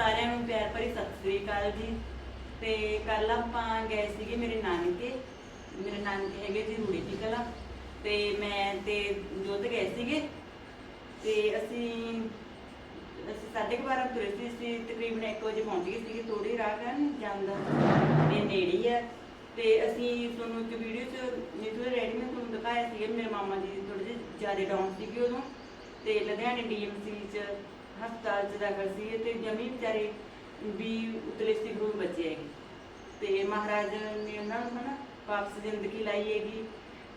ਸਾਰਿਆਂ ਨੂੰ ਪਿਆਰ ਭਰੀ ਸਤਿ ਸ੍ਰੀ ਅਕਾਲ ਜੀ। ਤੇ ਕੱਲ ਆਪਾਂ ਗਏ ਸੀਗੇ ਮੇਰੇ ਨਾਨਕੇ। ਮੇਰੇ ਨਾਨਕੇ ਹੈਗੇ ਜੀ ਰੂੜੀ ਦੀ ਕਲਾ। ਤੇ ਮੈਂ ਤੇ ਜੋਤ ਗਏ ਸੀਗੇ। ਤੇ ਅਸੀਂ ਅਸੀਂ ਸਾਢੇ ਕੁ ਬਾਰਾਂ ਤੁਰੇ ਸੀ। ਅਸੀਂ ਤਕਰੀਬਨ 1 ਵਜੇ ਪਹੁੰਚ ਗਏ ਸੀਗੇ ਥੋੜੀ ਰਾਹ ਕਰਨ ਜਾਂਦਾ ਤੇ ਨੇੜੇ ਹੀ ਆ। ਤੇ ਅਸੀਂ ਤੁਹਾਨੂੰ ਇੱਕ ਵੀਡੀਓ ਚ ਨੀਤੂ ਰੈਡੀ ਮੈਂ ਤੁਹਾਨੂੰ ਦਿਖਾਇਆ ਸੀਗਾ। ਮੇਰੇ ਮਾਮਾ ਜੀ ਥੋੜੇ ਜਿਹੇ ਜ਼ਿਆਦਾ ਡਾਊਨ ਸੀਗੇ ਉਦੋਂ। ਤੇ ਲੁਧਿਆਣੇ ਡੀਐਮਸੀ ਚ ਹਸਪਤਾਲ ਚ ਦਾਖਲ ਸੀਗੇ ਤੇ ਜਮੀ ਵਿਚਾਰੇ ਵੀ ਉਤਲੇ ਸੀ ਗਰੂਪ ਹੈਗੇ। ਤੇ ਮਹਾਰਾਜ ਨੇ ਉਹਨਾਂ ਨੂੰ ਹਨਾ ਵਾਪਸ ਜ਼ਿੰਦਗੀ ਲਾਈ ਹੈਗੀ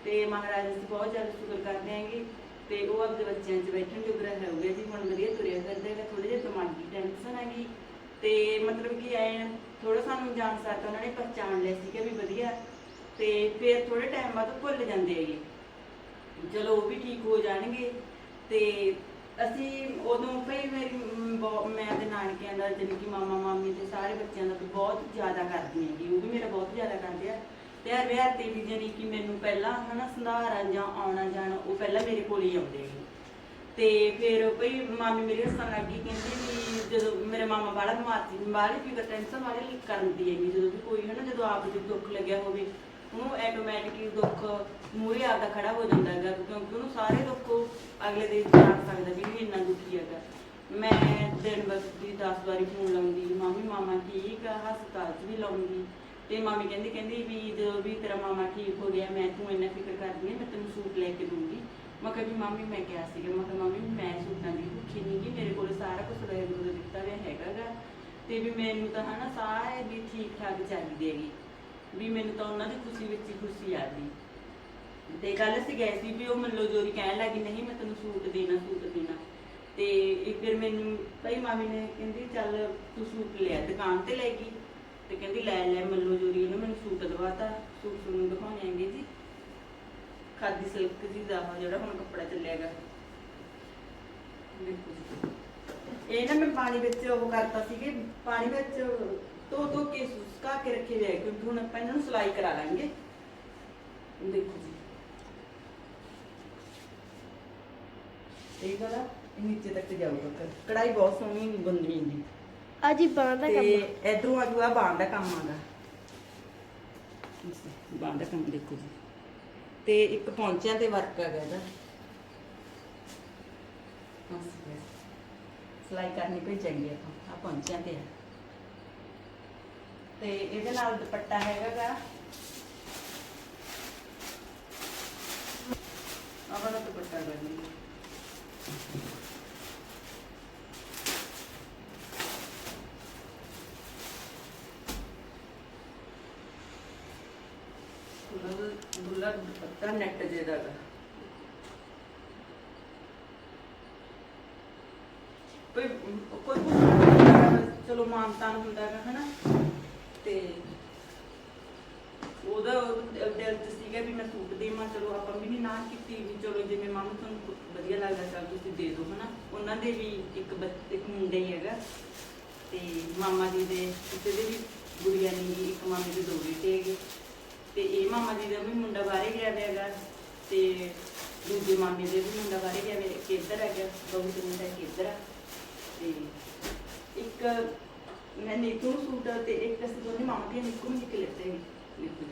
ਤੇ ਮਹਾਰਾਜ ਅਸੀਂ ਬਹੁਤ ਜ਼ਿਆਦਾ ਸ਼ੁਕਰ ਕਰਦੇ ਹਾਂਗੇ ਤੇ ਉਹ ਆਪਦੇ ਬੱਚਿਆਂ 'ਚ ਬੈਠਣ ਜੋਗਰਾ ਹੋ ਗਿਆ ਜੀ ਹੁਣ ਵਧੀਆ ਤੁਰਿਆ ਫਿਰਦਾ ਹੈਗਾ ਥੋੜੇ ਜਿਹਾ ਦਿਮਾਗੀ ਟੈਨਸ਼ਨ ਹੈਗੀ। ਤੇ ਮਤਲਬ ਕਿ ਐ ਥੋੜਾ ਸਾਨੂੰ ਜਾਣ ਸਕਦਾ ਉਹਨਾਂ ਨੇ ਪਛਾਣ ਲਿਆ ਸੀਗਾ ਵੀ ਵਧੀਆ। ਤੇ ਫਿਰ ਥੋੜੇ ਟਾਈਮ ਬਾਅਦ ਭੁੱਲ ਜਾਂਦੇ ਹੈਗੇ। ਚਲੋ ਉਹ ਵੀ ਠੀਕ ਹੋ ਜਾਣਗੇ। ਤੇ ਅਸੀਂ ਉਦੋਂ ਭਈ ਮੇਰੀ ਮੈਂ ਤੇ ਨਾਨਕਿਆਂ ਦਾ ਜਿਵੇਂ ਕਿ ਮਾਮਾ, ਮਾਮੀ ਤੇ ਸਾਰੇ ਬੱਚਿਆਂ ਦਾ ਵੀ ਬਹੁਤ ਜ਼ਿਆਦਾ ਕਰਦੀ ਹੈਗੀ ਉਹ ਵੀ ਮੇਰਾ ਬਹੁਤ ਜ਼ਿਆਦਾ ਕਰਦੇ ਆ। ਤੇ ਹਰ ਵਿਆਹ ਤੇ ਵੀ ਜਾਣੀ ਕਿ ਮੈਨੂੰ ਪਹਿਲਾਂ ਹਨਾ ਸੰਧਾਰਾ ਜਾਂ ਆਉਣਾ ਜਾਣਾ, ਉਹ ਪਹਿਲਾਂ ਮੇਰੇ ਕੋਲ ਹੀ ਆਉਂਦੇ ਹੈਗੇ ਤੇ ਫਿਰ ਭਈ ਮਾਮੀ ਮੇਰੀ ਹੱਸਣ ਲੱਗੀ ਕਹਿੰਦੀ ਵੀ ਜਦੋਂ ਮੇਰੇ ਮਾਮਾ ਬਾਲਾ ਬਿਮਾਰ ਸੀ, ਬਾਹਲੀ ਫਿਕਰ ਟੈਨਸ਼ਨ ਵਾਲੀ ਕਰਦੀ ਹੈਗੀ ਜਦੋਂ ਵੀ ਕੋਈ ਹਨਾ ਜਦੋਂ ਆਪ ਨੂੰ ਦੁੱਖ ਲੱਗਿਆ ਹੋਵੇ, ਉਹਨੂੰ ਆਟੋਮੈਟਿਕਲੀ ਦੁੱਖ ਮੂਹਰੇ ਆਪਦਾ ਖੜਾ ਹੋ ਜਾਂਦਾ ਹੈਗਾ, ਕਿਉਂਕਿ ਉਹਨੂੰ ਸਾਰੇ ਦੁੱਖ ਅਗਲੇ ਦੇ ਜਾਣ ਸਕਦਾ ਵੀ ਵੀ ਇੰਨਾ ਦੁਖੀ ਹੈਗਾ ਵਕਤ ਦੀ 10 ਵਾਰੀ ਫੋਨ ਲਾਉਂਦੀ, ਮਾਮੀ, ਮਾਮਾ ਠੀਕ ਆ? ਹਸਪਤਾਲ 'ਚ ਵੀ ਲਾਉਂਦੀ। ਤੇ ਮਾਮੀ ਕਹਿੰਦੀ ਕਹਿੰਦੀ ਵੀ ਜਦੋਂ ਵੀ ਤੇਰਾ ਮਾਮਾ ਠੀਕ ਹੋ ਗਿਆ, ਮੈਂ ਤੂੰ ਇੰਨਾ ਫਿਕਰ ਕਰਦੀ ਹੈ ਮੈਂ ਤੈਨੂੰ ਸੂਟ ਲੈ ਕੇ ਦੂੰਗੀ ਮੈਂ ਕਿਹਾ ਮਾਮੀ, ਮੈਂ ਕਿਹਾ ਸੀਗਾ, ਮੈਂ ਕਿਹਾ, ਮਾਮੀ, ਮੈਂ ਸੂਟਾਂ ਦੀ ਭੁੱਖੀ ਨਹੀਂ ਗੀ, ਮੇਰੇ ਕੋਲ ਸਾਰਾ ਕੁਝ ਵਾਹਿਗੁਰੂ ਦਾ ਦਿੱਤਾ ਹੋਇਆ ਹੈਗਾ ਗਾ। ਤੇ ਵੀ ਮੈਨੂੰ ਤਾਂ ਹਨਾ ਸਾਰੇ ਵੀ ਠੀਕ ਠਾਕ ਚਾਹੀਦੇ ਹੈਗੇ। ਵੀ ਮੈਨੂੰ ਤਾਂ ਉਹਨਾਂ ਦੀ ਖੁਸ਼ੀ ਵਿੱਚ ਹੀ ਖੁਸ਼ੀ ਆ ਗਈ। ਤੇ ਕੱਲ ਅਸੀਂ ਗਏ ਸੀ ਵੀ ਉਹ ਮੱਲੋ ਜੋਰੀ ਕਹਿਣ ਲੱਗੀ, ਨਹੀਂ, ਮੈਂ ਤੈਨੂੰ ਸੂਟ ਦੇਣਾ, ਸੂਟ ਤੇ ਇਹ ਫਿਰ ਮੈਨੂੰ ਭਾਈ ਮਾਮੀ ਨੇ ਕਹਿੰਦੀ, ਚੱਲ ਤੂੰ ਸੂਟ ਲਿਆ ਦੁਕਾਨ ਤੇ ਲੈ ਗਈ। ਤੇ ਕਹਿੰਦੀ, ਲੈ ਲੈ, ਮੱਲੋ ਜੋਰੀ ਉਹਨੇ ਮੈਨੂੰ ਸੂਟ ਦਵਾਤਾ। ਸੂਟ ਤੁਹਾਨੂੰ ਦਿਖਾਉਣੇ ਆਂਗੇ ਜੀ। ਖਾਦੀ ਸਿਲਕ ਜੀ ਦਾ ਜਿਹੜਾ ਹੁਣ ਕੱਪੜਾ ਚੱਲਿਆਗਾ ਦੇਖੋ ਜੀ। ਇਹ ਨਾ ਮੈਂ ਪਾਣੀ ਵਿੱਚ ਉਹ ਕਰਤਾ ਸੀਗੇ, ਪਾਣੀ ਵਿੱਚ ਧੋ ਧੋ ਕੇ ਸੁਕਾ ਕੇ ਰੱਖੇ ਜਾਏ ਕਿਉਂਕਿ ਹੁਣ ਆਪਾਂ ਇਹਨਾਂ ਨੂੰ ਸਿਲਾਈ ਕਰਾ ਲਾਂਗੇ। ਦੇਖੋ ਜੀ। ਇਹ ਵਾਲਾ ਇਹ ਨੀਚੇ ਤੱਕ ਜਾਊਗਾ ਕ- ਕਢਾਈ ਬਹੁਤ ਸੋਹਣੀ ਬੰਦਨੀ ਦੀ ਅਜੀ ਬਾਂਹ ਦਾ ਤੇ ਕੰਮ ਇਧਰੋਂ ਆ ਬਾਂਹ ਦਾ ਕੰਮ ਆਗਾ ਬਾਂਹ ਦਾ ਕੰਮ ਦੇਖੋ ਜੀ। ਤੇ ਇੱਕ ਪੌਂਚਿਆਂ ਤੇ ਵਰਕ ਹੈਗਾ ਇਹਦਾ। ਬਸ, ਬਸ। ਸਿਲਾਈ ਕਰਨੀ ਕੋਈ ਚੰਗੀ ਆ ਆ ਪੌਂਚਿਆਂ ਤੇ ਆ। ਤੇ ਇਹਦੇ ਨਾਲ ਦੁਪੱਟਾ ਹੈਗਾਗਾ। ਆਹ ਵਾਲਾ ਦੁਪੱਟਾ ਕਰਨੀ ਦੁੱਲਾ ਦੁਪੱਟਾ ਨੈਟ ਜੇ ਦਾ ਕੋਈ ਕੋਈ ਚਲੋ ਮਾਨਤਾਨ ਹੁੰਦਾ ਹੈ ਹਨਾ? ਤੇ ਉਹਦਾ ਦਿਲ ਚ ਸੀਗਾ ਵੀ ਮੈਂ ਸੂਟ ਦੇਵਾਂ, ਚਲੋ ਆਪਾਂ ਵੀ ਨਹੀਂ ਨਾ ਕੀਤੀ ਵੀ ਚਲੋ ਜਿਵੇਂ ਮਾਮੂ ਤੁਹਾਨੂੰ ਵਧੀਆ ਲੱਗਦਾ, ਚੱਲ ਤੁਸੀਂ ਦੇ ਦਿਓ, ਹਨਾ? ਉਹਨਾਂ ਦੇ ਵੀ ਇੱਕ ਬੱਚੇ ਮੁੰਡਾ ਹੀ ਹੈਗਾ ਤੇ ਮਾਮਾ ਜੀ ਦੇ, ਕਿਸੇ ਦੇ ਵੀ ਗੁੜੀਆ ਨਹੀਂ ਇੱਕ ਮਾਮੇ ਦੇ ਦੋ ਬੇਟੇ ਹੈਗੇ। ਤੇ ਇਹ ਮਾਮਾ ਜੀ ਦਾ ਵੀ ਮੁੰਡਾ ਬਾਹਰੇ ਗਿਆ ਹੋਇਆ ਹੈਗਾ ਤੇ ਦੂਜੇ ਮਾਮੇ ਦੇ ਵੀ ਮੁੰਡਾ ਬਾਹਰੇ ਗਿਆ ਹੋਇਆ ਕਿੱਧਰ ਹੈਗਾ, ਬਹੂ ਤੇ ਮੁੰਡਾ ਕਿੱਧਰ ਆ। ਤੇ ਇੱਕ ਮੈਂ ਨੀਤੂ ਨੂੰ ਸੂਟ, ਤੇ ਇੱਕ ਅਸੀਂ ਦੋਨੇ ਮਾਮਾ ਦੀਆਂ ਨਿੱਕੂ ਨੂੰ ਨਿਕਲੇ ਤੇ ਨੀਤੂ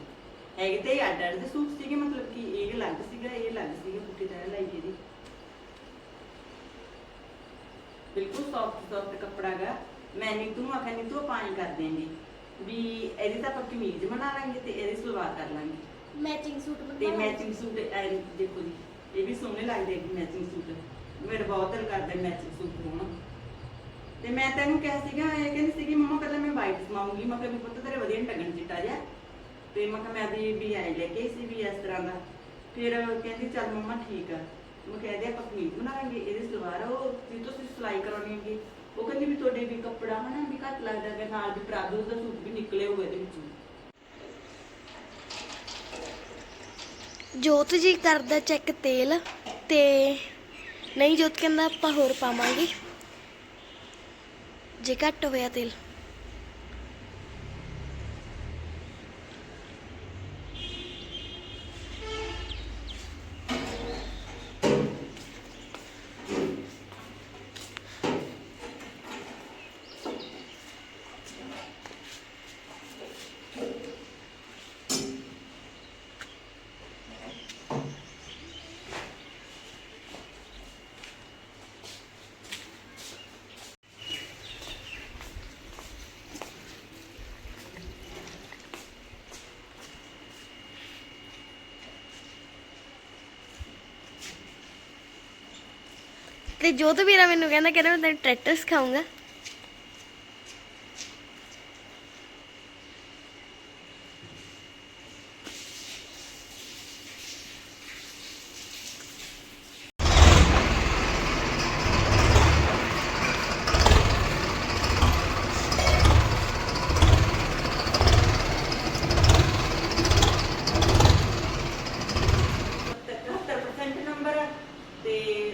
ਹੈਗੇ ਤੇ ਅੱਡ ਅੱਡ ਦੇ ਸੂਟ ਸੀਗੇ ਮਤਲਬ ਕਿ ਇਹ ਅਲੱਗ ਸੀਗਾ ਇਹ ਅਲੱਗ ਸੀਗਾ ਪੁੱਠੀ ਤਰ੍ਹਾਂ ਲਾਈ ਇਹਦੀ। ਬਿਲਕੁਲ ਸੌਫਟ ਸੌਫਟ ਕੱਪੜਾ ਗਾ। ਮੈਂ ਨੀਤੂ ਨੂੰ ਆਖਿਆ ਨੀਤੂ ਆਪਾਂ ਐਂ ਕਰ ਦਿਆਂਗੇ ਵੀ ਇਹਦੀ ਤਾਂ ਆਪਾਂ ਕਮੀਜ਼ ਬਣਾ ਲਾਂਗੇ ਤੇ ਇਹਦੀ ਸਲਵਾਰ ਕਰ ਲਾਂਗੇ। ਮੈਚਿੰਗ ਸੂਟ ਤੇ ਬਣਵਾ ਮੈਚਿੰਗ ਸੂਟ ਐ ਦੇਖੋ ਜੀ ਇਹ ਵੀ ਸੋਹਣੇ ਲੱਗਦੇ ਮੈਚਿੰਗ ਸੂਟ ਮੇਰਾ ਬਹੁਤ ਦਿਲ ਕਰਦਾ ਮੈਚਿੰਗ ਸੂਟ ਹੋਣ ਤੇ ਮੈਂ ਤੈਨੂੰ ਕਿਹਾ ਸੀਗਾ ਇਹ ਕਹਿੰਦੀ ਸੀਗੀ ਮੰਮਾ ਪਹਿਲਾਂ ਮੈਂ ਵਾਈਟ ਸਮਾਉਂਗੀ ਮੈਂ ਕਿਹਾ ਵੀ ਪੁੱਤ ਤੇਰੇ ਵਧੀਆ ਨੀ ਲੱਗਣ ਚਿੱਟਾ ਜਿਹਾ। ਤੇ ਮੈਂ ਕਿਹਾ ਮੈਂ ਦੀ ਵੀ ਲੈ ਕੇ ਆਈ ਸੀ ਵੀ ਇਸ ਤਰ੍ਹਾਂ ਦਾ। ਫਿਰ ਕਹਿੰਦੀ, ਚੱਲ ਮੰਮਾ ਠੀਕ ਆ। ਮੈਂ ਕਹਿ ਆਪਾਂ ਕਮੀਜ਼ ਬਣਾਵਾਂਗੇ, ਇਹਦੀ ਸਲਵਾਰ ਉਹ ਵੀ ਤੁਸੀਂ ਸਿਲਾਈ ਕਰਾਉਣੀ ਹੈਗੀ। ਉਹ ਕਹਿੰਦੀ ਵੀ ਤੁਹਾਡੇ ਵੀ ਕੱਪੜਾ ਹਨਾ ਵੀ ਘੱਟ ਲੱਗਦਾ ਹੈ ਨਾਲ ਵੀ ਪ੍ਰਾਦੂ ਦਾ ਸੂਟ ਵੀ ਨਿਕਲੇ ਹੋਏ ਇਹਦੇ ਵਿੱਚੋਂ। ਜੋਤ ਜੀ ਕਰਦਾ ਚੈੱਕ ਤੇਲ ਤੇ ਨਹੀਂ ਜੋਤ ਕਹਿੰਦਾ ਆਪਾਂ ਹੋਰ ਪਾਵਾਂਗੇ। ਜੇ ਘੱਟ ਹੋਇਆ ਤੇਲ। ਤੇ ਜੋਤ ਵੀਰਾ ਮੈਨੂੰ ਕਹਿੰਦਾ ਕਹਿੰਦਾ ਮੈਂ ਤੈਨੂੰ ਟਰੈਕਟਰ ਸਿਖਾਉਂਗਾ ਸੱਤਰ ਪਰਸੈਂਟ ਨੰਬਰ ਤੇ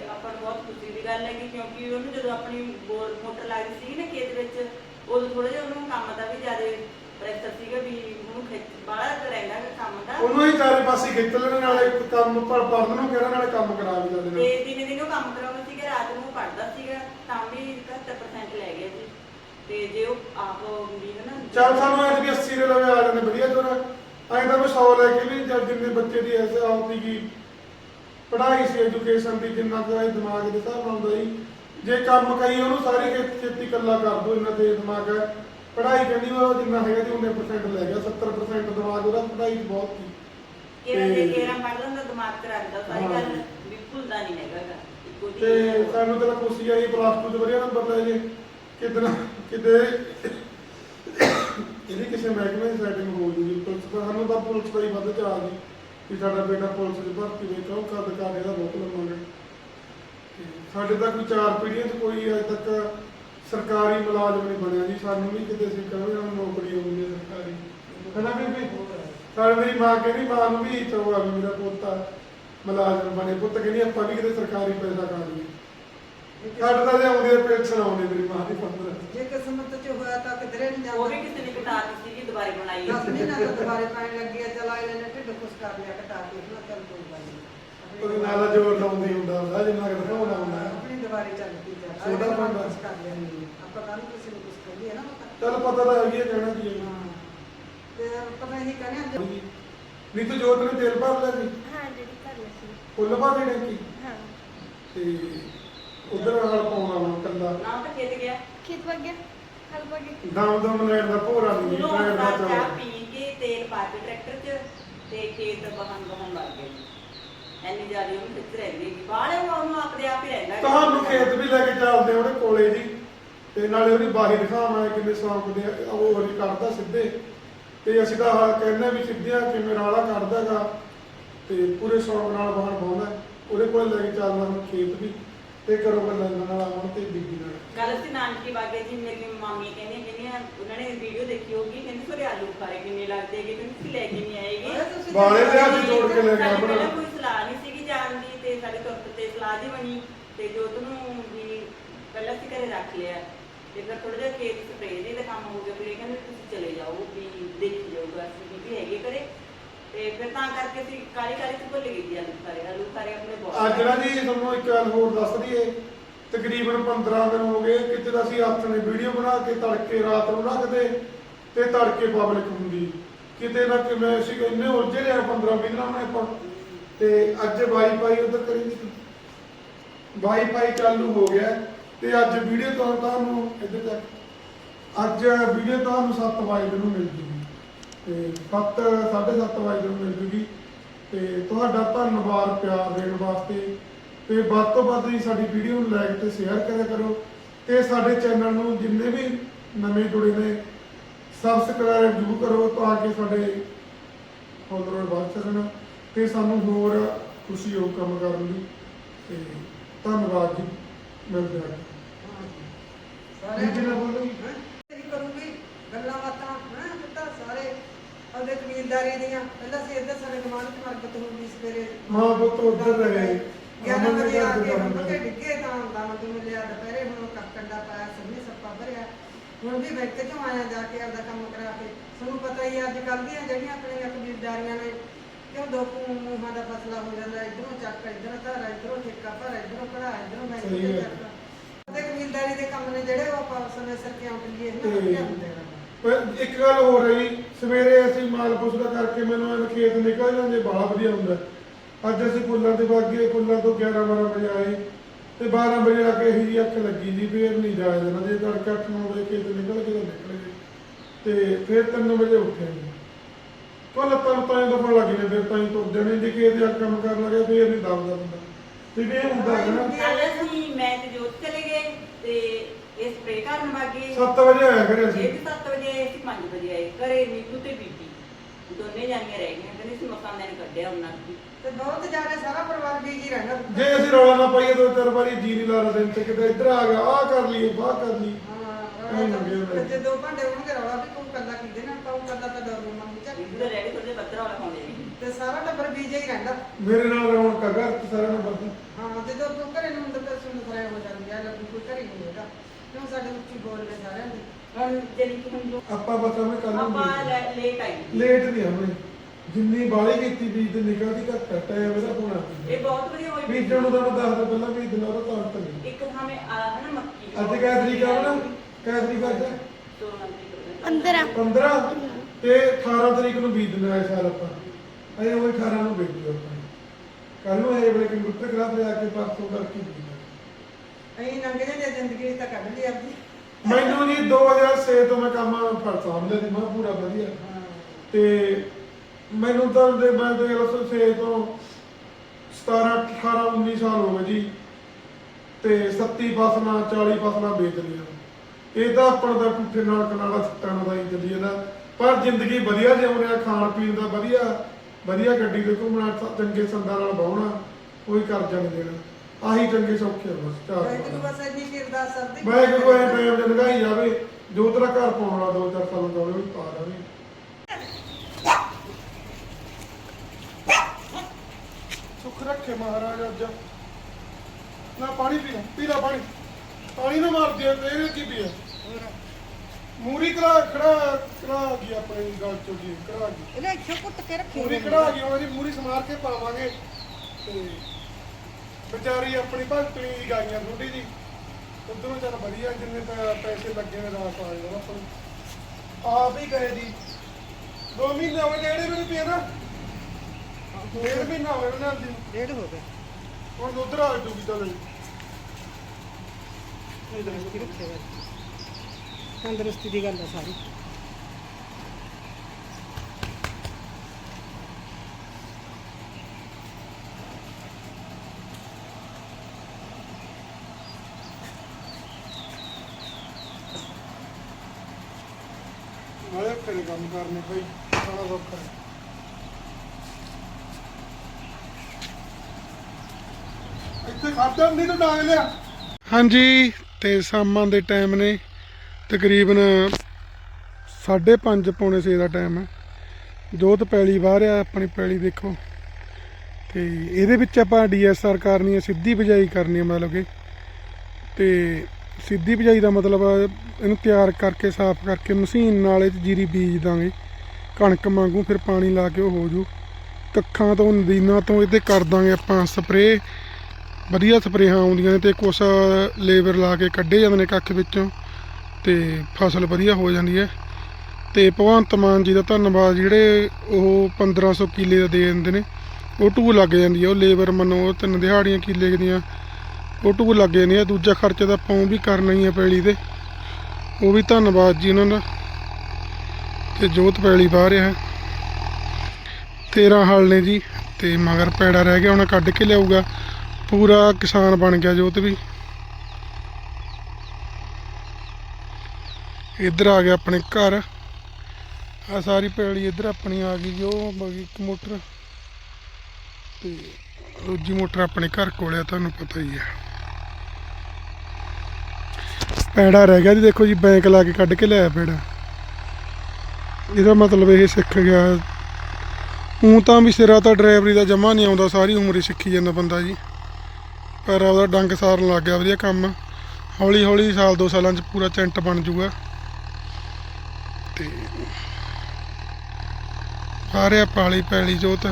ਆਪਾਂ ਨੂੰ ਬਹੁਤ ਖੁਸ਼ੀ ਦੀ ਗੱਲ ਹੈਗੀ ਕਿਉਂਕਿ ਉਹਨੂੰ ਜਦੋਂ ਆਪਣੀ ਬੋਰ ਮੋਟਰ ਲੱਗਦੀ ਸੀ ਨਾ ਖੇਤ ਵਿੱਚ ਉਦੋਂ ਥੋੜਾ ਜਿਹਾ ਉਹਨੂੰ ਕੰਮ ਦਾ ਵੀ ਜ਼ਿਆਦਾ ਪ੍ਰੈਸ਼ਰ ਸੀਗਾ ਵੀ ਉਹਨੂੰ ਖਿੱਚ ਬਾਹਲਾ ਰਹਿੰਦਾ ਗਾ ਕੰਮ ਦਾ। ਉਹਨੂੰ ਹੀ ਚਾਰੇ ਪਾਸੇ ਖਿੱਚ ਲੈਣ ਨਾਲੇ ਕੰਮ ਪਰ ਪੜਨ ਨੂੰ ਕਹਿਣ ਨਾਲੇ ਕੰਮ ਕਰਾ ਵੀ ਤੇ ਨੇ। ਦਿਨੇ ਦਿਨੇ ਉਹ ਕੰਮ ਕਰਾਉਂਦਾ ਸੀਗਾ ਰਾਤ ਨੂੰ ਪੜਦਾ ਸੀਗਾ ਤਾਂ ਵੀ 71% ਲੈ ਗਿਆ ਸੀ। ਤੇ ਜੇ ਉਹ ਆਪ ਵੀ ਹੈ ਨਾ ਚੱਲ ਸਾਨੂੰ ਐਂ ਵੀ 80 ਦੇ ਲਵੇ ਆ ਜਾਂਦੇ ਵਧੀਆ ਜੋਰ। ਐਂ ਤਾਂ ਮੈਂ 100 ਲੈ ਕੇ ਵੀ ਜਦ ਜਿੰਨੇ ਬੱਚੇ ਦੀ ਐਸੇ ਆਪਦੀ ਕੀ ਪੜ੍ਹਾਈ ਸੀ ਐਜੂਕੇਸ਼ਨ ਦੀ ਜਿੰਨਾ ਕੁ ਇਹ ਦਿਮਾਗ ਦੇ ਹਿਸਾਬ ਨਾਲ ਹੁੰਦਾ ਜੀ ਜੇ ਕੰਮ ਕਈ ਉਹਨੂੰ ਸਾਰੀ ਖੇ- ਖੇਤੀ ਕੱਲਾ ਕਰ ਦੋ ਇਹਨਾਂ ਦੇ ਦਿਮਾਗ ਹੈ। ਪੜ੍ਹਾਈ ਕਹਿੰਦੀ ਉਹ ਜਿੰਨਾ ਹੈਗਾ ਜੀ ਉਹਨੇ ਪਰਸੈਂਟ ਲੈ ਗਿਆ 70% ਦਿਮਾਗ ਉਹਦਾ ਪੜ੍ਹਾਈ 'ਚ ਬਹੁਤ ਸੀ। ਕਿਹੜਾ ਦੇ ਕੇਰਾ ਪੜਦਾ ਹੁੰਦਾ ਦਿਮਾਗ ਤੇ ਰੱਖਦਾ ਸਾਰੀ ਹਾਂ। ਗੱਲ ਵੀ ਭੁੱਲਦਾ ਨਹੀਂ ਹੈਗਾ ਗਾ। ਇੱਕੋ ਤੇ ਚੀਜ਼ ਸਾਨੂੰ ਤਾਂ ਖੁਸ਼ੀ ਆਈ ਪਲੱਸ 2 ਚ ਵਧੀਆ ਨੰਬਰ ਲੈ ਜੇ। ਕਿਤੇ ਕਿਤੇ ਇਹਦੀ ਕਿਸੇ ਮਹਿਕਮੇ ਦੀ ਸੈਟਿੰਗ ਹੋ ਜੂਗੀ। ਪੁਲਿਸ ਸਾਨੂੰ ਤਾਂ ਪੁਲਿਸ ਦਾ ਹੀ ਵੱਧ ਚਾਹ ਜੀ ਕਿ ਸਾਡਾ ਬੇਟਾ ਪੁਲਿਸ ਦੀ ਭਰਤੀ ਵਿੱਚ ਉਹ ਕਦ ਕਰ ਇਹਦਾ ਬਹੁਤ ਲਵਾਂਗੇ ਤੇ ਸਾਡੇ ਤਾਂ ਕੋਈ ਚਾਰ ਪੀੜ੍ਹੀਆਂ 'ਚ ਕੋਈ ਅਜੇ ਤੱਕ ਸਰਕਾਰੀ ਮੁਲਾਜ਼ਮ ਨਹੀਂ ਬਣਿਆ ਜੀ ਸਾਨੂੰ ਵੀ ਕਿਤੇ ਅਸੀਂ ਕਹਾਂਗੇ ਸਾਨੂੰ ਨੌਕਰੀ ਆਉਂਦੀ ਹੈ ਸਰਕਾਰੀ। ਹਨਾ ਬੀਬੀ? ਸਾਡੇ ਮੇਰੀ ਮਾਂ ਕਹਿੰਦੀ ਮਾਂ ਨੂੰ ਵੀ ਚਾਹੁਆ ਵੀ ਮੇਰਾ ਪੋਤਾ ਮੁਲਾਜ਼ਮ ਬਣੇ। ਪੁੱਤ ਕਹਿੰਦੀ ਆਪਾਂ ਵੀ ਕਿਤੇ ਸਰਕਾਰੀ ਪੈਸਾ ਖਾ ਲਈਏ। ਸਾਡੇ ਤਾਂ ਜੇ ਆਉਂਦੀ ਹੈ ਪੈਨਸ਼ਨ ਆਉਂਦੀ ਮੇਰੀ ਮਾਂ ਦੀ ਪੰਦਰ ਜੇ ਕਿਸਮਤ ਚ ਹੋਇਆ ਤਾਂ ਕਿਧਰੇ ਨਹੀਂ ਉਹ ਵੀ ਜਾਂਦਾ ਕਿਸੇ ਨੇ ਕਟਾ ਦਿੱਤੀ ਸੀਗੀ ਦੁਬਾਰੇ ਬਣਾਈ ਦਸ ਮਹੀਨਾ ਤਾਂ ਦੁਬਾਰੇ ਪੈਣ ਲੱਗੀ ਆ ਚਲਾ ਇਹਨੇ ਨੇ ਢਿੱਡ ਖੁਸ਼ ਕਰ ਲਿਆ ਘਟਾ ਕੇ ਨਾ ਚੱਲ ਕੋਈ ਗੱਲ ਨਹੀਂ ਉਹਦੇ ਨਾਲ ਜੋਰ ਲਾਉਂਦੀ ਹੁੰਦਾ ਹੁੰਦਾ ਜਿੰਨਾ ਕਿ ਦਿਖਾਉਣਾ ਹੁੰਦਾ। ਹੈ। ਆਪਣੀ ਦੁਬਾਰੇ ਚੱਲ ਪਈ ਚੱਲ ਛੋਟਾ ਨੂੰ ਬੰਦਾ। ਖੁਸ਼ ਕਰ ਲਿਆ। ਨਹੀਂ ਆਪਾਂ ਕਾਹਨੂੰ ਕਿਸੇ ਨੂੰ ਕੁਛ ਕਹਿੰਦੇ ਆ ਨਾ ਪਤਾ। ਚੱਲ ਪਤਾ ਤਾਂ ਹੈਗੀ ਹੈ ਕਹਿਣਾ ਕੀ ਹੈ ਹਾਂ। ਤੇ ਪਤਾ ਨਹੀਂ ਕਹਿੰਦੇ ਆ ਨਹੀਂ ਤੂੰ ਜੋਤ ਨੇ ਤੇਲ ਭਰ ਲਿਆ ਸੀ? ਹਾਂ ਜਿਹੜੀ ਕਰ ਲਈ ਫੁੱਲ ਭਰ ਲੈਣੇ ਕੀ ਹਾਂ। ਤੇ ਉਧਰ ਨਾਲ ਪਾਉਣਾ ਵਾ ਕੱਲਾ ਨਾ ਤਾਂ ਖੇਤ ਗਿਆ। ਖੇਤ ਵਗ ਗਿਆ। ਹਲ ਵਗ ਗਿਆ ਦਮ ਦਮ ਲੈਣ ਦਾ ਭੋਰਾ ਨਹੀਂ ਸਕੂਲੋਂ ਲੈਣ ਦਾ ਆਉਂਦਾ ਚਾਹ ਚਾਹ ਪੀ ਕੇ ਤੇਲ ਪਾ ਕੇ ਟਰੈਕਟਰ 'ਚ ਤੇ ਖੇਤ ਬਹਨ ਬਹਨ ਲੱਗ ਗਏ ਐਨੀ ਜ਼ਿਆਦਾ ਉਹਨੂੰ ਖਿੱਚ ਰਹਿੰਦੀ ਸੀ ਬਾਹਲੇ ਉਹ ਉਹਨੂੰ ਆਪਦੇ ਆਪ ਹੀ ਰਹਿੰਦਾ। ਤੁਹਾਨੂੰ ਖੇਤ ਵੀ ਲੈ ਕੇ ਚੱਲਦੇ ਉਹਦੇ ਕੋਲੇ ਜੀ। ਤੇ ਨਾਲੇ ਉਹਦੀ ਬਾਹੀ ਦਿਖਾਵਾਂ ਕਿੰਨੇ ਸੌਂਕ ਦੇ ਆ, ਉਹ ਉਹਦੀ ਕੱਢਦਾ ਸਿੱਧੇ। ਤੇ ਅਸੀਂ ਤਾਂ ਆਹ ਕਹਿੰਦੇ ਵੀ ਸਿੱਧਿਆਂ ਕਿਵੇਂ ਰਾਲਾ ਕੱਢਦਾਗਾ। ਤੇ ਪੂਰੇ ਸੌਂਕ ਨਾਲ ਬਾਹਰ ਪਾਉਂਦਾ ਉਹਦੇ ਕੋਲੇ ਲੈ ਕੇ ਚੱਲਦਾ ਹੁਣ ਖੇਤ ਵੀ। ਤੇ ਕਰੋ ਗੱਲਾਂ ਨਾਲ ਆਉਣ ਤੇ ਬੀਬੀ ਨਾਲ। ਕੱਲ ਅਸੀਂ ਨਾਨਕੀ ਬਾਗੇ ਜੀ ਮੇਰੀ ਮਾਮੀ ਕਹਿੰਦੀ ਕਹਿੰਦੀਆਂ ਉਹਨਾਂ ਨੇ ਵੀਡੀਓ ਦੇਖੀ ਹੋਗੀ ਕਹਿੰਦੀ ਸੋਰੇ ਆਲੂ ਖਾਰੇ ਕਿੰਨੇ ਲੱਗਦੇ ਹੈਗੇ? ਕਹਿੰਦੀ ਤੁਸੀਂ ਲੈ ਕੇ ਨਹੀਂ ਆਏਗੇ। ਬਾਲੇ ਦੇ ਹੱਥ ਜੋੜ ਕੇ ਲੈ ਕੇ ਆਪਣਾ ਕੋਈ ਸਲਾਹ ਨਹੀਂ ਸੀਗੀ ਜਾਣ ਦੀ ਤੇ ਸਾਡੇ ਤੁਰਤ ਬਣੀ ਤੇ ਜੋਤ ਨੂੰ ਵੀ ਪਹਿਲਾਂ ਅਸੀਂ ਘਰੇ ਰੱਖ ਲਿਆ। ਤੇ ਫਿਰ ਥੋੜਾ ਜਿਹਾ ਖੇਤ ਸਪਰੇਅ ਦੇ ਦਾ ਕੰਮ ਹੋ ਗਿਆ, ਫਿਰ ਇਹ ਕਹਿੰਦੇ ਤੁਸੀਂ ਚਲੇ ਜਾਓ ਵੀ ਦੇਖੀ ਜਾਊਗਾ ਅਸੀਂ ਵੀ ਹੈਗੇ ਘਰੇ। ਤੇ ਫਿਰ ਤਾਂ ਕਰਕੇ ਅਸੀਂ ਕਾਲੀ ਕਾਲੀ ਚ ਭੁੱਲ ਗਈ ਜੀ ਆਲੂ ਖਾਰੇ ਆਲੂ ਖਾਰੇ ਆਪਣੇ ਬਹੁਤ ਅੱਜ ਨਾ ਜੀ ਤੁਹਾਨੂੰ ਇੱਕ ਗੱਲ ਹੋਰ ਦੱਸ ਦਈਏ, ਤਕਰੀਬਨ 15 ਦਿਨ ਹੋ ਗਏ, ਕਿਤੇ ਤਾਂ ਅਸੀਂ ਹੱਥ ਨੇ ਵੀਡੀਓ ਬਣਾ ਕੇ ਤੜਕੇ ਰਾਤ ਨੂੰ ਰੱਖਦੇ ਤੇ ਤੜਕੇ ਪਬਲਿਕ ਹੁੰਦੀ। ਕਿਤੇ ਨਾ ਕਿਵੇਂ ਅਸੀਂ ਇੰਨੇ ਉਲਝੇ ਰਹੇ 15 20 ਦਿਨਾਂ ਮੈਂ ਤੇ ਅੱਜ ਬਾਈ ਉਧਰ ਕਰੀ ਦੀ। ਵਾਈਫਾਈ ਚਾਲੂ ਹੋ ਗਿਆ ਤੇ ਅੱਜ ਵੀਡੀਓ ਤੋਂ ਤੁਹਾਨੂੰ ਇੱਧਰ ਤੱਕ। ਅੱਜ ਵੀਡੀਓ ਤੁਹਾਨੂੰ 7 ਵਜੇ ਨੂੰ ਮਿਲ ਜੂਗੀ। ਤੇ 7 7:30 ਵਜੇ ਨੂੰ ਮਿਲ ਜੂਗੀ। ਤੇ ਤੁਹਾਡਾ ਧੰਨਵਾਦ, ਪਿਆਰ ਦੇਣ ਵਾਸਤੇ। ਤੇ ਵੱਧ ਤੋਂ ਵੱਧ ਜੀ ਸਾਡੀ ਵੀਡੀਓ ਨੂੰ ਲਾਈਕ ਤੇ ਸ਼ੇਅਰ ਕਰਿਆ ਕਰੋ। ਤੇ ਸਾਡੇ ਚੈਨਲ ਨੂੰ ਜਿੰਨੇ ਵੀ ਨਵੇਂ ਜੁੜੇ ਨੇ ਸਬਸਕ੍ਰਾਈਬ ਜ਼ਰੂਰ ਕਰੋ ਤਾਂ ਕਿ ਸਾਡੇ ਫੋਲੋਅਰ ਵੱਧ ਸਕਣ। ਤੇ ਸਾਨੂੰ ਹੋਰ ਖੁਸ਼ੀ ਹੋ ਕੰਮ ਕਰਨ ਦੀ। ਤੇ ਧੰਨਵਾਦ ਜੀ। ਮਿਲਦੇ ਹਾਂ। ਸਾਰੇ ਬੀਬੀ ਨਾਲ ਬੋਲੋ ਜੀ। ਤੇਰੀ ਕਰੂੰਗੀ ਗੱਲਾਂ ਬਾਤਾਂ ਹੈ? ਕਿਤਾ ਸਾਰੇ ਉਹਦੇ ਕਬੀਲਦਾਰੀ ਦੀਆਂ ਪਹਿਲਾਂ ਸੀ ਇੱਧਰ ਸਾਡੇ ਗਮਾਨ ਚ ਮਰਕਤ ਹੋ ਗਈ ਸਵੇਰੇ ਹਾਂ ਪੁੱਤ ਉੱਧਰ ਰਹੇ 11 ਵਜੇ ਆ ਕੇ ਕੰਮ ਹੁਣ ਕਰਦੇ ਕੇ ਡਿੱਗੇ ਤਾਂ ਦਾਣਾ ਤੋਂ ਮਿਲਿਆ ਦੁਪਹਿਰੇ ਹੁਣ ਕੱਕੰਡਾ ਪਾਇਆ ਸੰਨੇ ਸੱਪਾ ਭਰਿਆ। ਹੁਣ ਵੀ ਬੈਠ ਚੋਂ ਆਇਆ ਜਾ ਕੇ ਆਪਦਾ ਕੰਮ ਕਰਾ ਕੇ। ਤੁਹਾਨੂੰ ਪਤਾ ਹੀ ਆ ਅੱਜ ਕੱਲ੍ਹ ਦੀਆਂ ਜਿਹੜੀਆਂ ਆਪਣੀਆਂ ਕਬੀਲਦਾਰੀਆਂ ਨੇ ਕਿਉਂ ਦੋ ਕੁ ਮੂੰਹਾਂ ਦਾ ਫਸਲਾ ਹੋ ਜਾਂਦਾ ਇਧਰੋਂ ਚੱਕ ਇਧਰੋਂ ਧਾਰਾ ਇਧਰੋਂ ਠੇਕਾ ਭਰ ਇਧਰੋਂ ਕਢਾ ਇਧਰੋਂ ਮੈਂ ਸਹੀ। ਚੱਕ। ਉਹਦੇ ਕਬੀਲਦਾਰੀ ਦੇ ਕੰਮ ਨੇ ਜਿਹੜੇ ਉਹ ਆਪਾਂ ਸਮੇਂ ਸਿਰ ਕਿਉਂ ਕਰੀਏ ਨਾ ਤੇ- ਵਧੀਆ ਹੁੰਦੇ ਨੇ ਪਰ ਇੱਕ ਗੱਲ ਹੋ ਰਹੀ ਸਵੇਰੇ ਅਸੀਂ ਮਾਲ ਪੁੱਛਦਾ ਕਰਕੇ ਮੈਨੂੰ ਐਨ ਖੇਤ ਨਿਕਲ ਜਾਂਦੇ ਬੜਾ ਵਧੀਆ ਹੁੰਦਾ ਅੱਜ ਅਸੀਂ ਫੁੱਲਾਂ ਦੇ ਬਾਗੇ ਫੁੱਲਾਂ ਤੋਂ 11 12 ਵਜੇ ਆਏ ਤੇ 12 ਵਜੇ ਆ ਕੇ ਹੀ ਅੱਖ ਲੱਗੀ ਜੀ ਫੇਰ ਨਹੀਂ ਜਾਇਆ ਜਾਣਾ ਜੇ ਤੜਕੇ 8 9 ਵਜੇ ਖੇਤ ਨਿਕਲ ਕੇ ਤਾਂ ਨਿਕਲ ਗਏ। ਤੇ ਫਿਰ 3 ਵਜੇ ਉੱਠੇ ਜੀ। ਕੋਲ ਤਾਂ ਤਾਂ ਦਫਣ ਲੱਗੀ ਨੇ ਫਿਰ ਤਾਂ ਹੀ ਤੁਰ ਜਾਣੇ। ਜੇ ਖੇਤ ਜਾ ਕੇ ਕੰਮ ਕਰਨ ਲੱਗੇ ਫੇਰ ਨਹੀਂ ਦਬਦਾ ਬੰਦਾ। ਤੇ ਵੀ ਇਹ ਹੁੰਦਾ ਹੈ ਨਾ। ਕੱਲ ਅਸੀਂ ਮੈਂ ਤੇ ਜੋਤ ਚਲੇ ਗਏ ਤੇ ਇਹ ਸਪਰੇ ਕਰਨ ਵਾਗੇ। 7 ਵਜੇ ਆਇਆ ਕਰੇ ਅਸੀਂ। ਇਹ ਵੀ 7 ਵਜੇ ਆਏ ਸੀ 5 ਵਜੇ ਆਏ। ਘਰੇ ਨੀਤੂ ਤੇ ਬੀਬੀ। ਦੋਨੇ ਜਾਣੀਆਂ ਰਹਿ ਗਈਆਂ ਕਹਿੰਦੇ ਸੀ ਮਕਾਨ ਨੇ ਕੱਢਿਆ ਉਹਨਾਂ ਨੂੰ। ਤੇ ਬਹੁਤ ਜ਼ਿਆਦਾ ਸਾਰਾ ਪਰਿਵਾਰ ਬੀਜੀ ਰਹਿੰਦਾ। ਜੇ ਅਸੀਂ ਰੌਲਾ ਨਾ ਪਾਈਏ ਦੋ ਚਾਰ ਵਾਰੀ ਜੀ ਨਹੀਂ ਲਾ ਦਿਨ ਤੇ ਕਿਤੇ ਇੱਧਰ ਆ ਗਿਆ ਆਹ ਕਰ ਲਈਏ ਬਾਹ ਕਰ ਲਈ ਹਾਂ ਰੌਲਾ ਤੇ ਦੋ ਭਾਂਡੇ ਹੋਣਗੇ ਰੌਲਾ ਵੀ ਕੋਈ ਕੱਲਾ ਕਿਹਦੇ ਨਾਲ ਪਾਉ ਕੱਲਾ ਤਾਂ ਡਰ ਮੰਮੀ ਦੇ ਰਹਿ ਗਏ ਥੋੜੇ ਬੱਦਰਾ ਵਾਲਾ ਪਾਉਂਦੇ ਨੇ ਤੇ ਸਾਰਾ ਟੱਬਰ ਬੀਜੇ ਹੀ ਰਹਿੰਦਾ। ਮੇਰੇ ਨਾਲ ਰੌਣਕ ਆ ਘਰ ਚ ਸਾਰਿਆਂ ਨੂੰ ਪਤਾ ਹਾਂ ਜਦੋਂ ਤੂੰ ਘਰੇ ਨੂੰ ਹੁੰਦਾ ਤਾਂ ਸੁਣ ਖਰਾਬ ਹੋ ਜਾਂਦੀ ਆ ਲੱਗੀ ਕੋਈ ਘਰੇ ਨਹੀਂ ਹੈਗਾ ਕਿਉਂ ਸਾਡੇ ਉੱਚੀ ਬੋਲਦੇ ਸਾਰਿਆਂ ਦੇ? ਹੁਣ ਜਾਨੀ ਕਿ ਹੁਣ ਜੋ ਆਪਾਂ ਬਸ ਹਮੇ ਕੱਲ ਨੂੰ ਆਪਾਂ ਲੇਟ ਆਈ। ਲੇਟ ਨਹੀਂ ਹਮੇ ਜਿੰਨੀ ਬਾਲੀ ਕੀਤੀ ਬੀਜ ਤੇ ਨਿਕਲਦੀ ਘੱਟ ਘੱਟ ਹੈ ਮੇਰਾ ਹੋਣਾ ਇਹ ਬਹੁਤ ਵਧੀਆ ਹੋਈ। ਬੀਜਣ ਨੂੰ ਤਾਂ ਮੈਂ ਦੱਸਦਾ ਪਹਿਲਾਂ ਬੀਜ ਦਿਨਾ ਉਹਦਾ ਤਾਂ ਅੰਤ ਨਹੀਂ ਇੱਕ ਥਾਂ ਮੈਂ ਆ ਹਨਾ ਮੱਕੀ। ਅੱਜ ਕਿਹ ਤਰੀਕ ਆ ਨਾ। ਕਿਹ ਤਰੀਕ ਅੱਜ 16 ਤਰੀਕ 15 15 ਤੇ 18 ਤਰੀਕ ਨੂੰ ਬੀਜ ਦਿਨਾ ਇਸ ਸਾਲ ਆਪਾਂ। ਅਜੇ ਉਹ 18 ਨੂੰ ਬੀਜੂ ਆਪਾਂ। ਕੱਲ ਨੂੰ ਇਹ ਬੜੇ ਕੰਪਿਊਟਰ ਕਰਾ ਤੇ ਆ ਕੇ ਪਰਸੋਂ ਕਰਕੇ ਬੀਜਣਾ ਅਸੀਂ ਨੰਗੇ ਜਿਹੇ ਜ਼ਿੰਦਗੀ ਤਾਂ ਕੱਢ ਲਈ ਆਪਦੀ। ਮੈਨੂੰ ਜੀ 2006 ਤੋਂ ਮੈਂ ਕੰਮ ਫੜ ਸਾਹਮਣੇ ਤੇ ਮੈਂ ਪੂਰਾ ਵਧੀਆ। ਹਾਂ। ਤੇ ਮੈਨੂੰ ਤਾਂ ਦੇ ਮੈਂ ਤੇ 2006 ਤੋਂ 17 18 19 ਸਾਲ ਹੋ ਗਏ ਜੀ। ਤੇ 37 ਫਸਲਾਂ 40 ਫਸਲਾਂ ਵੇਚ ਲਈਆਂ। ਇਹ ਤਾਂ ਆਪਣਾ ਦਾ ਪੁੱਠੇ ਨਾਲ ਕਨਾਲਾ ਸੱਟਾਂ ਦਾ ਹੀ ਚੱਲੀ ਜਾਂਦਾ। ਪਰ ਜ਼ਿੰਦਗੀ ਵਧੀਆ ਜਿਉਂ ਰਿਹਾ ਖਾਣ ਪੀਣ ਦਾ ਵਧੀਆ ਵਧੀਆ ਗੱਡੀ ਤੇ ਘੁੰਮਣਾ ਸ- ਚੰਗੇ ਸੰਦਾਂ ਨਾਲ ਬਹਿਣਾ ਕੋਈ ਕਰਜ਼ਾ ਨਹੀਂ ਦੇਣਾ। ਆਹੀ ਚੰਗੇ ਸੌਖੇ ਆ ਬਸ ਚਾਰ ਵਾਹਿਗੁਰੂ ਬਸ ਇੰਨੀ ਕਿਰਦਾ ਸਰਦੀ ਮੈਂ ਕੋਈ ਐ ਟਾਈਮ ਦੇ ਲੰਘਾਈ ਜਾਵੇ ਜੋ ਤੇਰਾ ਘਰ ਪਾਉਣ ਵਾਲਾ ਦੋ ਚਾਰ ਸਾਲ ਦਾ ਹੋਵੇ ਉਹ ਵੀ ਪਾ ਦੇਵੇ। ਸੁੱਖ ਰੱਖੇ ਮਹਾਰਾਜ ਅੱਜ। ਨਾ ਪਾਣੀ ਪੀ ਲੈ ਪੀ ਲੈ ਪਾਣੀ। ਪਾਣੀ ਨਾ ਮਾਰ ਦੇ ਇਹਨੇ ਕੀ ਪੀਆ ਮੂਰੀ ਕਰਾ ਖੜਾ ਕਰਾ ਗਈ ਆਪਣੇ ਗੱਲ ਚੋਂ ਜੀ ਕਰਾ ਗਈ ਇਹਨੇ ਇੱਥੇ ਕੁੱਟ ਕੇ ਰੱਖੀ ਮੂਰੀ ਕਢਾ ਗਈ ਉਹਨਾਂ ਦੀ ਮੂਰੀ ਸਮਾਰ ਕੇ ਪਾਵਾਂਗੇ। ਤੇ ਵਿਚਾਰੀ ਆਪਣੀ ਭਗਤਣੀ ਦੀ ਗਾਈਆਂ ਥੋੜੀ ਜੀ ਉਧਰੋਂ ਚੱਲ ਵਧੀਆ ਜਿੰਨੇ ਪੈ- ਪੈਸੇ ਲੱਗੇ ਨੇ ਰਾਤ ਆ ਜਾਣਾ ਆਪਾਂ ਨੂੰ। ਆਪ ਹੀ ਗਏ ਜੀ ਦੋ ਮਹੀਨੇ ਹੋ ਗਏ ਜਿਹੜੇ ਮੈਨੂੰ ਪਿਆ ਨਾ। ਡੇਢ ਮਹੀਨਾ ਹੋ ਗਿਆ ਉਹਨਾਂ ਦੀ ਡੇਢ ਹੋ ਗਿਆ। ਹੁਣ ਉਧਰ ਆ ਜੂਗੀ ਚੱਲ ਤੰਦਰੁਸਤੀ ਰੱਖੇਗਾ ਤੰਦਰੁਸਤੀ ਦੀ ਗੱਲ ਆ ਸਾਰੀ। ਕੰਮ ਕਰਨੇ ਭਾਈ ਸਾਰਾ ਸੌਖਾ ਹੈ ਇੱਥੇ ਖਾਦਾ ਨਹੀਂ ਤਾਂ ਡਾਂਗ ਲਿਆ। ਹਾਂਜੀ ਤੇ ਸ਼ਾਮਾਂ ਦੇ ਟਾਈਮ ਨੇ। ਤਕਰੀਬਨ 5:30 ਪੌਣੇ 6 ਦਾ ਟਾਈਮ ਹੈ। ਜੋਤ ਪੈਲੀ ਬਾਹਰ ਆ, ਆਪਣੀ ਪੈਲੀ ਦੇਖੋ। ਤੇ ਇਹਦੇ ਵਿੱਚ ਆਪਾਂ ਡੀਐਸਆਰ ਕਰਨੀ ਹੈ, ਸਿੱਧੀ ਬਿਜਾਈ ਕਰਨੀ ਹੈ ਮਤਲਬ ਕਿ। ਤੇ ਸਿੱਧੀ ਬਿਜਾਈ ਦਾ ਮਤਲਬ ਇਹਨੂੰ ਤਿਆਰ ਕਰਕੇ, ਸਾਫ਼ ਕਰਕੇ ਮਸ਼ੀਨ ਨਾਲ ਇਹ 'ਚ ਜੀਰੀ ਬੀਜ ਦਾਂਗੇ। ਕਣਕ ਵਾਂਗੂ ਫਿਰ ਪਾਣੀ ਲਾ ਕੇ ਉਹ ਹੋ ਜੂ। ਕੱਖਾਂ ਤੋਂ, ਨਦੀਨਾਂ ਤੋਂ ਇਹਦੇ ਕਰ ਦਾਂਗੇ ਆਪਾਂ ਸਪਰੇਅ। ਵਧੀਆ ਸਪਰੇਹਾਂ ਆਉਂਦੀਆਂ ਨੇ ਤੇ ਕੁਛ ਲੇਬਰ ਲਾ ਕੇ ਕੱਢੇ ਜਾਂਦੇ ਨੇ ਕੱਖ ਵਿੱਚੋਂ। ਤੇ ਫਸਲ ਵਧੀਆ ਹੋ ਜਾਂਦੀ ਹੈ। ਤੇ ਭਗਵੰਤ ਮਾਨ ਜੀ ਦਾ ਧੰਨਵਾਦ ਜਿਹੜੇ ਉਹ 1500 ਕਿੱਲੇ ਦਾ ਦੇ ਦਿੰਦੇ ਨੇ। ਉਹ ਟੂ ਲੱਗ ਜਾਂਦੀ ਹੈ, ਉਹ ਲੇਬਰ ਮੰਨੋ ਤਿੰਨ ਦਿਹਾੜੀਆਂ ਕਿੱਲੇ ਦੀਆਂ। ਉਹ ਟੂ ਲੱਗ ਜਾਂਦੀ ਹੈ ਦੂਜਾ ਖਰਚਾ ਤਾਂ ਆਪਾਂ ਉਹ ਵੀ ਕਰਨਾ ਹੀ ਹੈ ਪੈਲੀ ਦੇ ਉਹ ਵੀ ਧੰਨਵਾਦ ਜੀ ਉਹਨਾਂ ਦਾ, ਤੇ ਜੋਤ ਪੈਲੀ ਬਾਹਰ ਹੈ 13 ਹਲ ਨੇ ਜੀ, ਤੇ ਮਗਰ ਪੈੜਾ ਰਹਿ ਗਿਆ ਹੁਣ ਕੱਢ ਕੇ ਲਿਆਊਗਾ। ਪੂਰਾ ਕਿਸਾਨ ਬਣ ਗਿਆ ਜੋਤ ਵੀ। ਇੱਧਰ ਆ ਗਿਆ ਆਪਣੇ ਘਰ। ਆ ਸਾਰੀ ਪੈਲੀ ਇੱਧਰ ਆਪਣੀ ਆ ਗਈ ਜੋ ਬਗੀ ਇੱਕ ਮੋਟਰ ਤੇ ਦੂਜੀ ਮੋਟਰ ਆਪਣੇ ਘਰ ਕੋਲ ਆ, ਤੁਹਾਨੂੰ ਪਤਾ ਹੀ ਹੈ ਪੈੜਾ ਰਹਿ ਗਿਆ ਜੀ, ਦੇਖੋ ਜੀ, ਬੈਂਕ ਲਾ ਕੇ ਕੱਢ ਕੇ ਲਿਆ ਪੈੜਾ। ਇਹਦਾ ਮਤਲਬ ਇਹ ਸਿੱਖ ਗਿਆ। ਹੂੰ ਤਾਂ ਵੀ ਸਿਰਾ ਤਾਂ ਡਰਾਈਵਰੀ ਦਾ ਜਮਾ ਨਹੀਂ ਆਉਂਦਾ, ਸਾਰੀ ਉਮਰ ਹੀ ਸਿੱਖੀ ਜਾਂਦਾ ਬੰਦਾ ਜੀ। ਪਰ ਉਹਦਾ ਡੰਗ ਸਾਰਨ ਲੱਗ ਗਿਆ, ਵਧੀਆ ਕੰਮ। ਹੌਲੀ ਹੌਲੀ ਸਾਲ ਦੋ ਸਾਲਾਂ 'ਚ ਪੂਰਾ ਚੈਂਟ ਬਣ ਜੂਗਾ ਤੇ ਆ ਪਾਲੀ ਪੈਲੀ ਜੋਤ।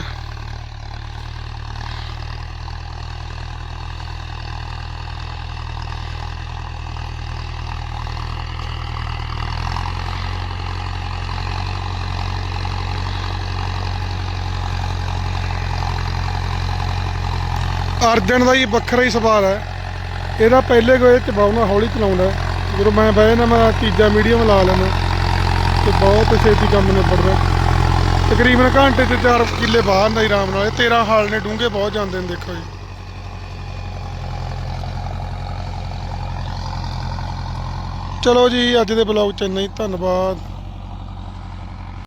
ਅਰਜਨ ਦਾ ਹੀ ਵੱਖਰਾ ਹੀ ਸਵਾਲ ਹੈ। ਇਹਦਾ ਪਹਿਲੇ ਕੋਈ ਚਬਾਉਣਾ ਹੌਲੀ ਚਲਾਉਂਦਾ ਜਦੋਂ ਮੈਂ ਬਹਿ ਨਾ ਮੈਂ ਤੀਜਾ ਮੀਡੀਅਮ ਲਾ ਲੈਣਾ ਤੇ ਬਹੁਤ ਛੇਤੀ ਕੰਮ ਨਿਬੜਦਾ। ਤਕਰੀਬਨ ਘੰਟੇ 'ਚ ਚਾਰ ਕਿੱਲੇ ਬਾਹਰ ਨੇ ਆਰਾਮ ਨਾਲ। ਇਹ 13 ਹਾਲ ਨੇ, ਡੂੰਘੇ ਬਹੁਤ ਜਾਂਦੇ ਨੇ, ਦੇਖੋ ਜੀ। ਚਲੋ ਜੀ, ਅੱਜ ਦੇ ਬਲੌਗ ਚ ਇੰਨਾ ਹੀ। ਧੰਨਵਾਦ।